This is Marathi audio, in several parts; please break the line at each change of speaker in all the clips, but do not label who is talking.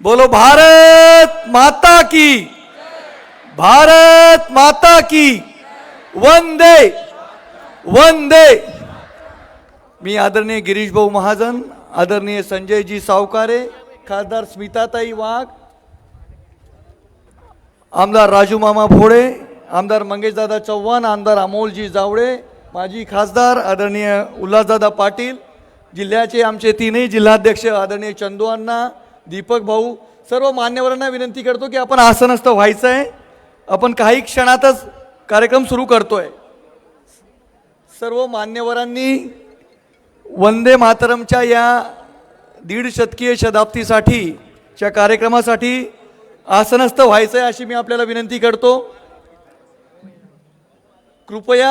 बोलो भारत माता की। भारत माता की। वंदे वंदे। मी आदरणीय गिरीश भाऊ महाजन आदरणीय संजयजी सावकारे खासदार स्मिताताई वाघ आमदार राजू मामा भोळे आमदार मंगेशदादा चव्हाण आमदार अमोलजी जावळे माजी खासदार आदरणीय उल्हासदादा पाटील जिल्ह्याचे आमचे तीनही जिल्हाध्यक्ष आदरणीय चंदू अण्णा दीपक भाऊ सर्व मान्यवरांना विनंती करतो की आपण आसनस्थ व्हायचं आहे आपण काही क्षणातच कार्यक्रम सुरू करतोय. सर्व मान्यवरांनी वंदे मातरमच्या या दीड शतकीय शताब्दीसाठी च्या कार्यक्रमासाठी आसनस्थ व्हायचं आहे अशी मी आपल्याला विनंती करतो. कृपया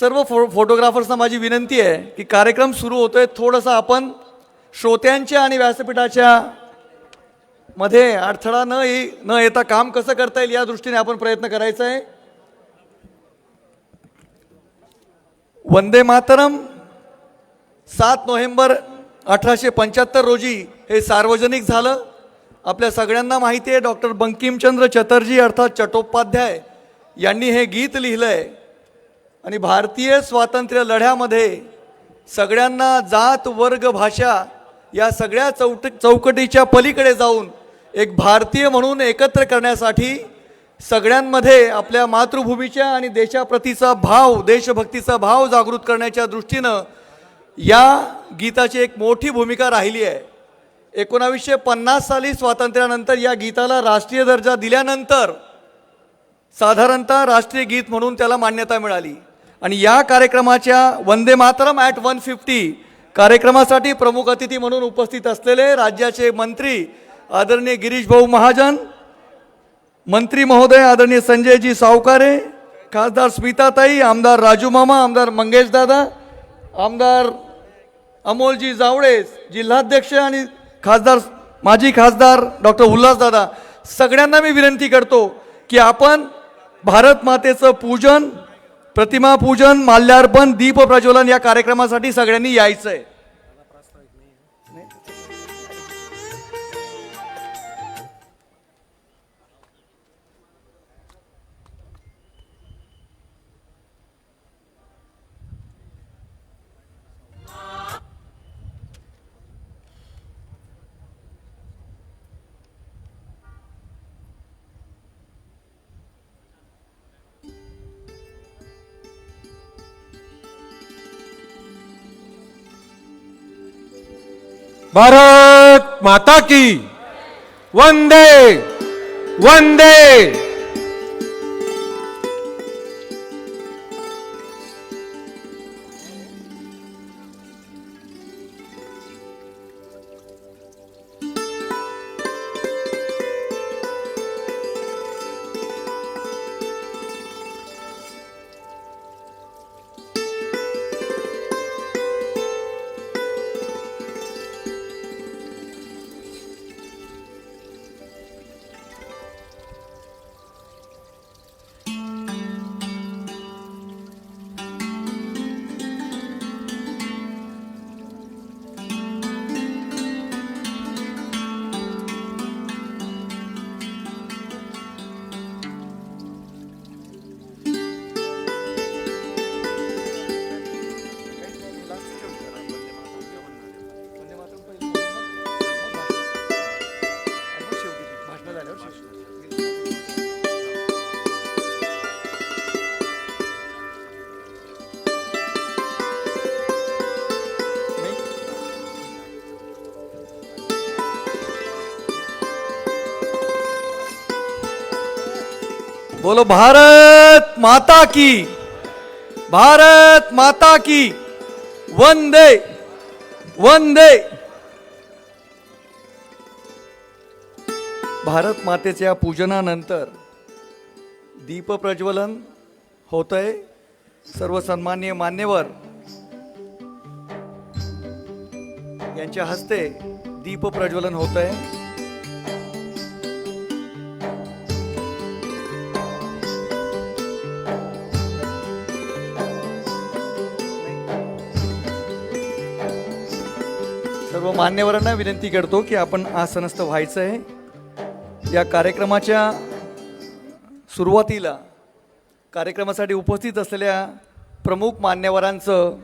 सर्व फो फोटोग्राफर्सना माझी विनंती आहे की कार्यक्रम सुरू होतोय. थोडंसं आपण श्रोत्यांच्या आणि व्यासपीठाच्या मध्ये अडथळा न ये न येता काम कसं करता येईल या दृष्टीने आपण प्रयत्न करायचा आहे. वंदे मातरम सात नोव्हेंबर अठराशे पंच्याहत्तर रोजी हे सार्वजनिक झालं. आपल्या सगळ्यांना माहिती आहे डॉक्टर बंकिमचंद्र चटर्जी अर्थात चट्टोपाध्याय यांनी हे गीत लिहिलं आहे आणि भारतीय स्वातंत्र्य लढ्यामध्ये सगळ्यांना जात वर्ग भाषा या सगळ्या चौट चौकटीच्या पलीकडे जाऊन एक भारतीय म्हणून एकत्र करण्यासाठी सगळ्यांमध्ये आपल्या मातृभूमीच्या आणि देशाप्रतीचा भाव देशभक्तीचा भाव जागृत करण्याच्या दृष्टीनं या गीताची एक मोठी भूमिका राहिली आहे. एकोणावीसशे पन्नास साली स्वातंत्र्यानंतर या गीताला राष्ट्रीय दर्जा दिल्यानंतर साधारणतः राष्ट्रीय गीत म्हणून त्याला मान्यता मिळाली. आणि या कार्यक्रमाच्या Vande Mataram at one fifty कार्यक्रमासाठी प्रमुख अतिथी म्हणून उपस्थित असलेले राज्याचे मंत्री आदरणीय गिरीश भाऊ महाजन मंत्री महोदय आदरणीय संजयजी सावकारे खासदार स्मिताताई आमदार राजू मामा आमदार मंगेश दादा आमदार अमोलजी जावळे जिल्हाध्यक्ष आणि खासदार माजी खासदार डॉक्टर उल्हासदादा सगळ्यांना मी विनंती करतो की आपण भारत मातेचं पूजन प्रतिमा पूजन माल्यार्पण दीप प्रज्वलन या कार्यक्रमासाठी सगळ्यांनी यायचं आहे
भारत माता की। वंदे वंदे।
बोलो भारत माता की भारत माता की वंदे वंदे. भारत मातेच्या पूजनानंतर दीप प्रज्वलन होत आहे सर्व सन्मान्य मान्यवर यांच्या हस्ते दीप प्रज्वलन होत आहे मान्यवरांना विनंती करतो की आपण आसनस्थ व्हायचं आहे या कार्यक्रमाच्या सुरुवातीला कार्यक्रमासाठी उपस्थित असलेल्या प्रमुख मान्यवरांचं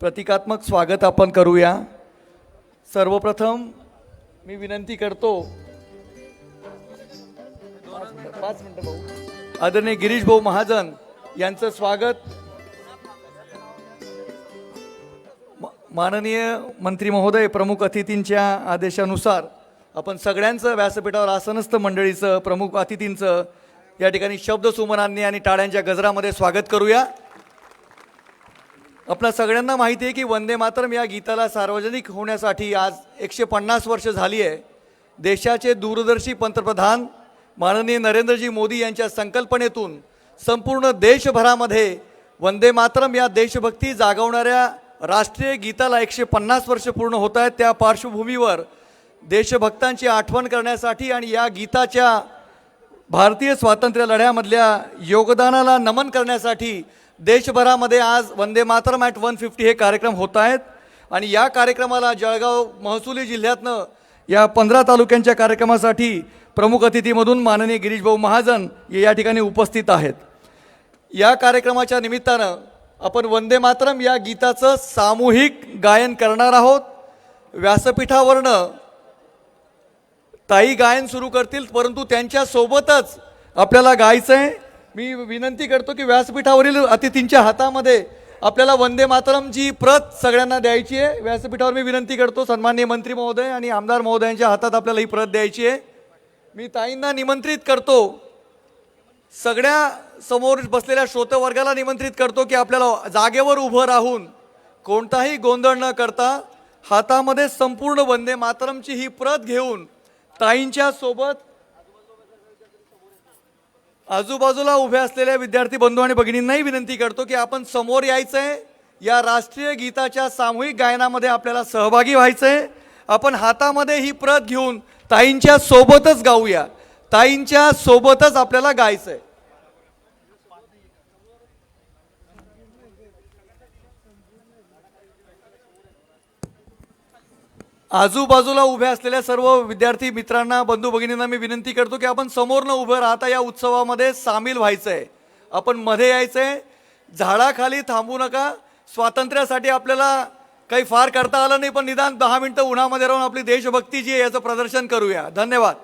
प्रतिकात्मक स्वागत आपण करूया. सर्वप्रथम मी विनंती करतो. पाच मिनटं भाऊ. आदरणीय गिरीश भाऊ महाजन यांचं स्वागत. माननीय मंत्री महोदय प्रमुख अतिथींच्या आदेशानुसार आपण सगळ्यांचं व्यासपीठावर आसनस्थ मंडळीचं प्रमुख अतिथींचं या ठिकाणी शब्दसुमनांनी आणि टाळ्यांच्या गजरामध्ये स्वागत करूया. आपल्या सगळ्यांना माहिती आहे की वंदे मातरम या गीताला सार्वजनिक होण्यासाठी आज एकशे पन्नास वर्ष झाली आहे. देशाचे दूरदर्शी पंतप्रधान माननीय नरेंद्रजी मोदी यांच्या संकल्पनेतून संपूर्ण देशभरामध्ये वंदे मातरम या देशभक्ती जागवणाऱ्या राष्ट्रीय गीताला एकशे पन्नास वर्ष पूर्ण होत आहेत. त्या पार्श्वभूमीवर देशभक्तांची आठवण करण्यासाठी आणि या गीताच्या भारतीय स्वातंत्र्य लढ्यामधल्या योगदानाला नमन करण्यासाठी देशभरामध्ये आज Vande Mataram at one fifty हे कार्यक्रम होत आहेत. आणि या कार्यक्रमाला जळगाव महसुली जिल्ह्यातनं या पंधरा तालुक्यांच्या कार्यक्रमासाठी प्रमुख अतिथीमधून माननीय गिरीशभाऊ महाजन हे या ठिकाणी उपस्थित आहेत. या कार्यक्रमाच्या निमित्तानं आपण वंदे मातरम या गीताचं सामूहिक गायन करणार आहोत. व्यासपीठावरनं ताई गायन सुरू करतील परंतु त्यांच्यासोबतच आपल्याला गायचं आहे मी विनंती करतो की व्यासपीठावरील अतिथींच्या हातामध्ये आपल्याला वंदे मातरमची प्रत सगळ्यांना द्यायची आहे. व्यासपीठावर मी विनंती करतो सन्माननीय मंत्री महोदय आणि आमदार महोदयांच्या हातात आपल्याला ही प्रत द्यायची आहे. मी ताईंना निमंत्रित करतो. सगळ्या समोर बसलेल्या श्रोतवर्गाला निमंत्रित करतो की आपल्याला जागेवर उभं राहून कोणताही गोंधळ न करता हातामध्ये संपूर्ण वंदे मातरमची ही प्रत घेऊन ताईंच्या सोबत आजूबाजूला उभे असलेल्या विद्यार्थी बंधू आणि भगिनींनाही विनंती करतो की आपण समोर यायचं आहे या राष्ट्रीय गीताच्या सामूहिक गायनामध्ये आपल्याला सहभागी व्हायचं आहे आपण हातामध्ये ही प्रत घेऊन ताईंच्या सोबतच गाऊया. ताईंच्या सोबतच आपल्याला गायचं आहे आजूबाजूला उभ्या असलेल्या सर्व विद्यार्थी मित्रांना बंधू भगिनींना मी विनंती करतो की आपण समोर न उभं राहता या उत्सवामध्ये सामील व्हायचं आहे आपण मध्ये यायचं आहे झाडाखाली थांबू नका. स्वातंत्र्यासाठी आपल्याला काही फार करता आलं नाही पण निदान दहा मिनटं उन्हामध्ये राहून आपली देशभक्ती जी आहे याचं प्रदर्शन करूया. धन्यवाद.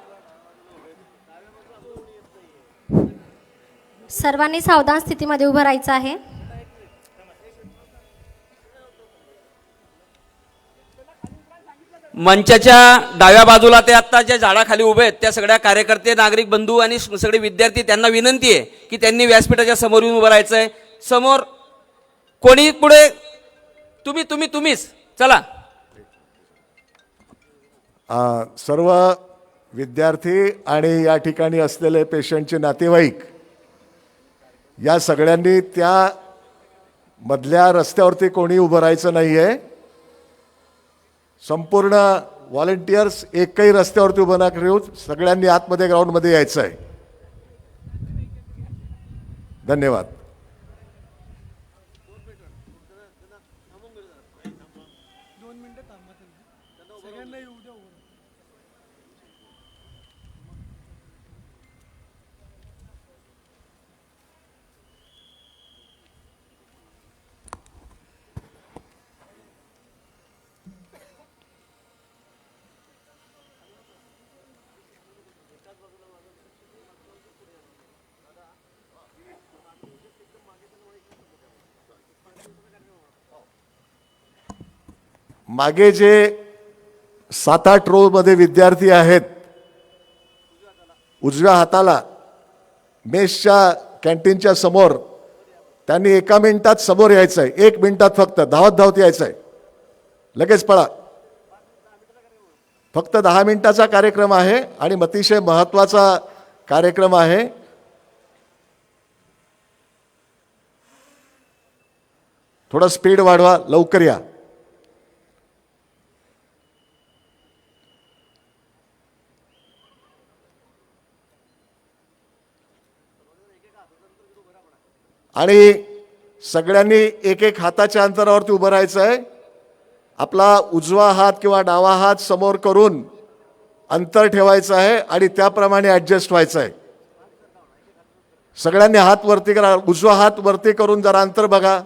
सर्वांनी सावधान स्थितीमध्ये उभं राहायचं आहे.
मंचाच्या डाव्या बाजूला ते आत्ता ज्या झाडाखाली उभे आहेत त्या सगळ्या कार्यकर्ते नागरिक बंधू आणि सगळे विद्यार्थी त्यांना विनंती आहे की त्यांनी व्यासपीठाच्या समोर येऊन उभं राहायचं आहे समोर कोणी पुढे? तुम्ही तुम्ही तुम्हीच. चला.
आ, सर्व विद्यार्थी आणि या ठिकाणी असलेले पेशंटचे नातेवाईक या सगळ्यांनी त्या मधल्या रस्त्यावरती कोणी उभं राहायचं नाही आहे संपूर्ण व्हॉलेंटियर्स एकही रस्त्यावरती उभं ना येऊन सगळ्यांनी आतमध्ये ग्राउंडमध्ये यायचं आहे धन्यवाद. मागे जे सात आठ रोमध्ये विद्यार्थी आहेत उजव्या हाताला मेसच्या कॅन्टीनच्या समोर त्यांनी एका मिनिटात समोर यायचं आहे एक मिनिटात फक्त धावत धावत यायचं आहे लगेच पळा. फक्त दहा मिनिटाचा कार्यक्रम आहे आणि अतिशय महत्त्वाचा कार्यक्रम आहे. थोडं स्पीड वाढवा लवकर या. आणि सगळ्यांनी एक एक हाताच्या अंतरावरती उभं राहायचं आहे आपला उजवा हात किंवा डावा हात समोर करून अंतर ठेवायचं आहे आणि त्याप्रमाणे ॲडजस्ट व्हायचं आहे सगळ्यांनी हात वरती करा उजवा हात वरती करून जरा अंतर बघा.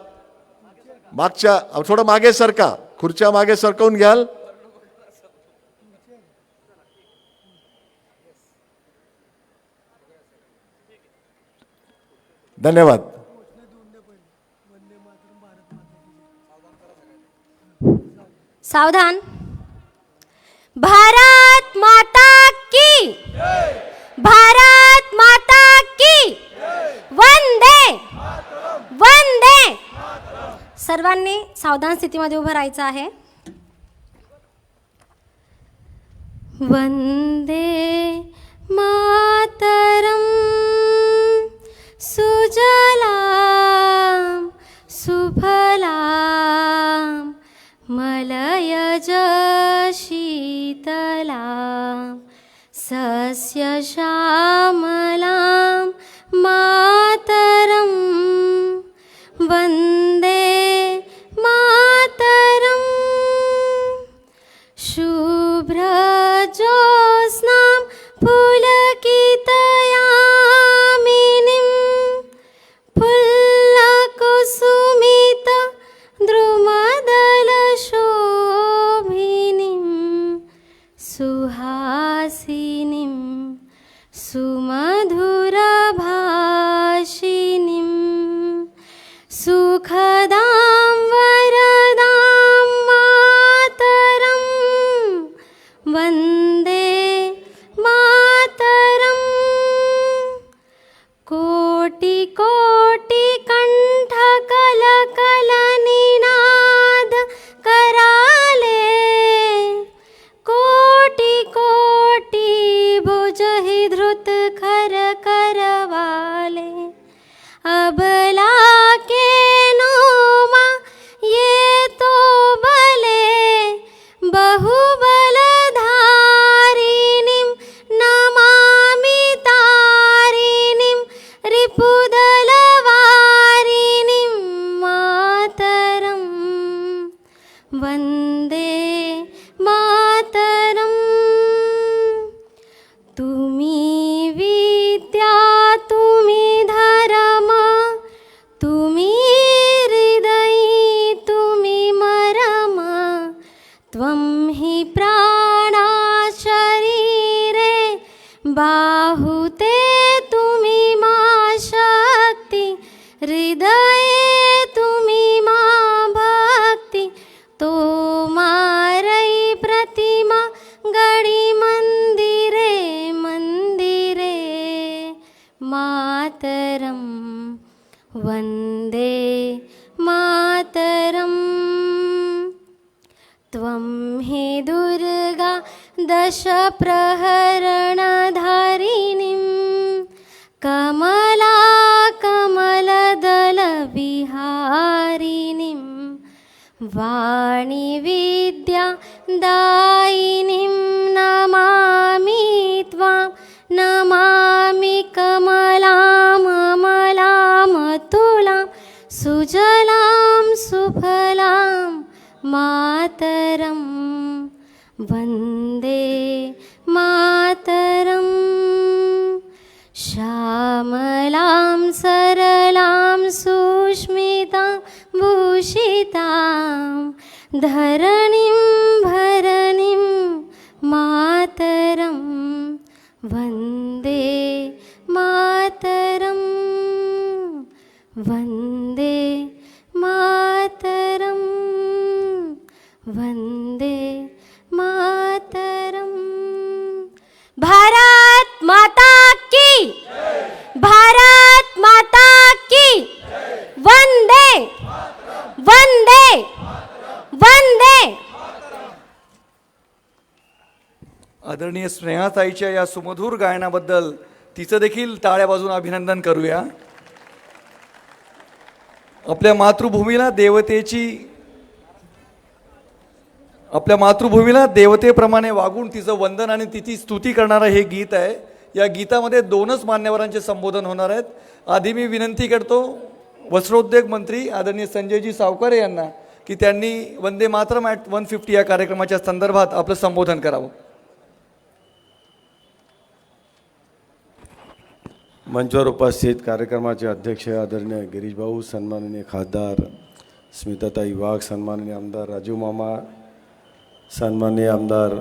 मागच्या थोडं मागे सरका खुर्च्या मागे सरकवून घ्याल. धन्यवाद.
सावधान. भारत माता की. भारत माता की. वंदे. वंदे. सर्वांनी सावधान स्थितीमध्ये उभं राहायचं आहे. वंदे मातरम. सुजला सुभर मलयज शीतलां सस्यश्यामलां പല प्रहरणधारिणीं कमला कमलदलविहारिणीं वाणीविद्या दायिनीं नमामि त्वां नमामि कमलामलामतुलां सुजलां सुफलां मातरं। वन्द धरणीं भरणीं मातरं वन्दे मातरम् वन्दे
आदरणीय स्नेहाताईच्या या सुमधूर गायनाबद्दल तिचं देखील टाळ्या बाजून अभिनंदन करूया. आपल्या मातृभूमीला देवतेची आपल्या मातृभूमीला देवतेप्रमाणे वागून तिचं वंदन आणि तिची स्तुती करणारं हे गीत आहे. या गीतामध्ये दोनच मान्यवरांचे संबोधन होणार आहेत. आधी मी विनंती करतो वस्त्रोद्योग मंत्री आदरणीय संजयजी सावकारे यांना की त्यांनी Vande Mataram at one fifty या कार्यक्रमाच्या संदर्भात आपलं संबोधन करावं.
मंचावर उपस्थित कार्यक्रमाचे अध्यक्ष आदरणीय गिरीश भाऊ सन्माननीय खासदार स्मिताताई वाघ सन्माननीय आमदार राजू मामा सन्माननीय आमदार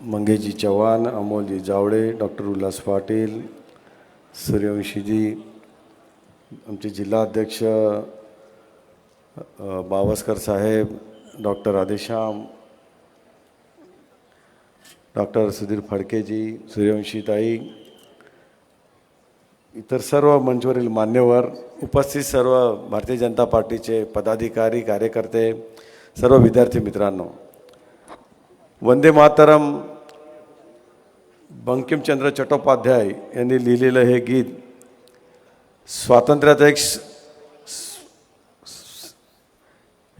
मंगेशजी चव्हाण अमोलजी जावडे डॉक्टर उल्हास पाटील सूर्यवंशीजी आमचे जिल्हाध्यक्ष अध्यक्ष बावस्कर साहेब डॉक्टर राधेश्याम डॉक्टर सुधीर फडकेजी सूर्यवंशीताई इतर सर्व मंचवरील मान्यवर उपस्थित सर्व भारतीय जनता पार्टीचे पदाधिकारी कार्यकर्ते सर्व विद्यार्थी मित्रांनो वंदे मातरम. बंकिमचंद्र चट्टोपाध्याय यांनी लिहिलेलं हे गीत स्वातंत्र्याचं एक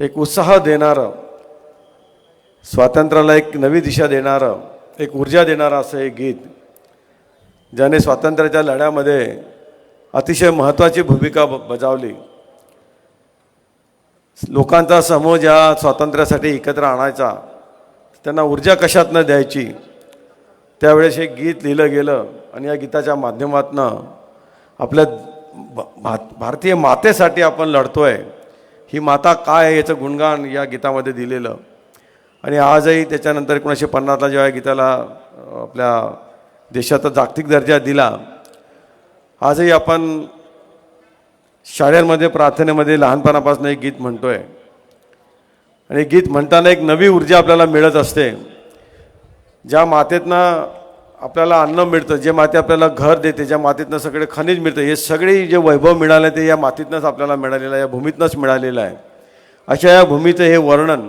एक उत्साह देणारं स्वातंत्र्याला एक नवी दिशा देणारं एक ऊर्जा देणारं असं हे गीत ज्याने स्वातंत्र्याच्या लढ्यामध्ये अतिशय महत्त्वाची भूमिका बजावली. लोकांचा समूह ज्या स्वातंत्र्यासाठी एकत्र आणायचा त्यांना ऊर्जा कशातनं द्यायची त्यावेळेस हे गीत लिहिलं गेलं आणि या गीताच्या माध्यमातनं आपल्या भा- भारतीय मातेसाठी आपण लढतोय. ही माता काय आहे याचं गुणगान या गीतामध्ये दिलेलं. आणि आजही त्याच्यानंतर एकोणीसशे पन्नासला जेव्हा गीताला आपल्या देशाचा जागतिक दर्जा दिला. आजही आपण शाळेमध्ये प्रार्थनेमध्ये लहानपणापासून एक गीत म्हणतो आहे आणि गीत म्हणताना एक नवी ऊर्जा आपल्याला मिळत असते. ज्या मातेतनं आपल्याला अन्न मिळतं जे माते आपल्याला घर देते ज्या मातीतनं सगळे खनिज मिळतं हे सगळे जे वैभव मिळालं ते या मातीतनंच आपल्याला मिळालेलं आहे या भूमीतनंच मिळालेलं आहे. अशा या भूमीचं हे वर्णन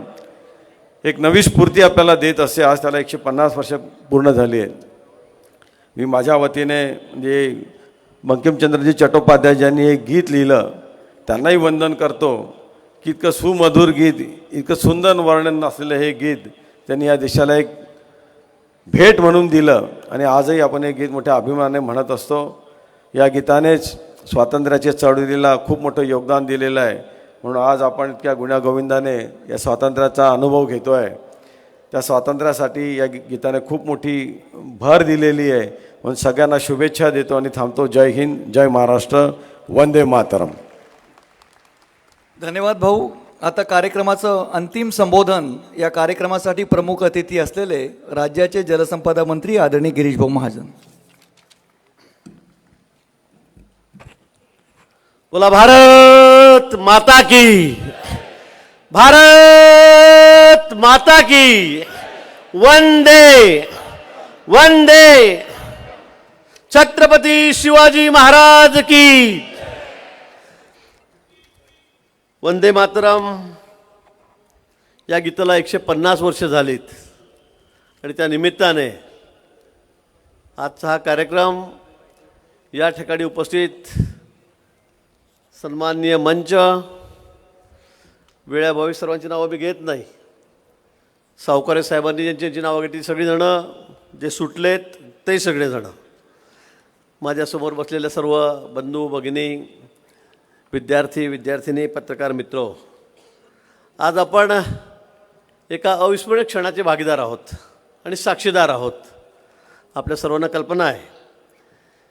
एक नवी स्फूर्ती आपल्याला देत असते आज त्याला एकशे पन्नास वर्ष पूर्ण झाली आहेत मी माझ्या वतीने म्हणजे बंकिमचंद्रजी चट्टोपाध्याय ज्यांनी एक गीत लिहिलं त्यांनाही वंदन करतो की इतकं सुमधुर गीत इतकं सुंदर वर्णन असलेलं हे गीत त्यांनी या देशाला एक भेट म्हणून दिलं आणि आजही आपण हे गीत मोठ्या अभिमानाने म्हणत असतो. या गीतानेच स्वातंत्र्याच्या चळवळीला खूप मोठं योगदान दिलेलं आहे. म्हणून आज आपण इतक्या गुण्यागोविंदाने या स्वातंत्र्याचा अनुभव घेतो आहे त्या स्वातंत्र्यासाठी या गीताने खूप मोठी भर दिलेली आहे. म्हणून सगळ्यांना शुभेच्छा देतो आणि थांबतो जय हिंद जय महाराष्ट्र वंदे मातरम
धन्यवाद भाऊ आता कार्यक्रमाचं अंतिम संबोधन या कार्यक्रमासाठी प्रमुख अतिथी असलेले राज्याचे जलसंपदा मंत्री आदरणीय गिरीश भाऊ महाजन
बोला भारत माता की भारत माता की वंदे वंदे छत्रपती शिवाजी महाराज की वंदे मातरम. या गीताला एकशे पन्नास वर्ष झालीत. आणि त्या निमित्ताने आजचा हा कार्यक्रम या ठिकाणी उपस्थित सन्माननीय मंच वेळाभावी सर्वांची नावं मी घेत नाही. सावकारे साहेबांनी ज्यांची ज्यांची नावं घेतली सगळीजणं जे सुटलेत ते सगळेजणं. माझ्यासमोर बसलेल्या सर्व बंधू भगिनी विद्यार्थी विद्यार्थिनी पत्रकार मित्र आज आपण एका अविस्मरणीय क्षणाचे भागीदार आहोत आणि साक्षीदार आहोत. आपल्या सर्वांना कल्पना आहे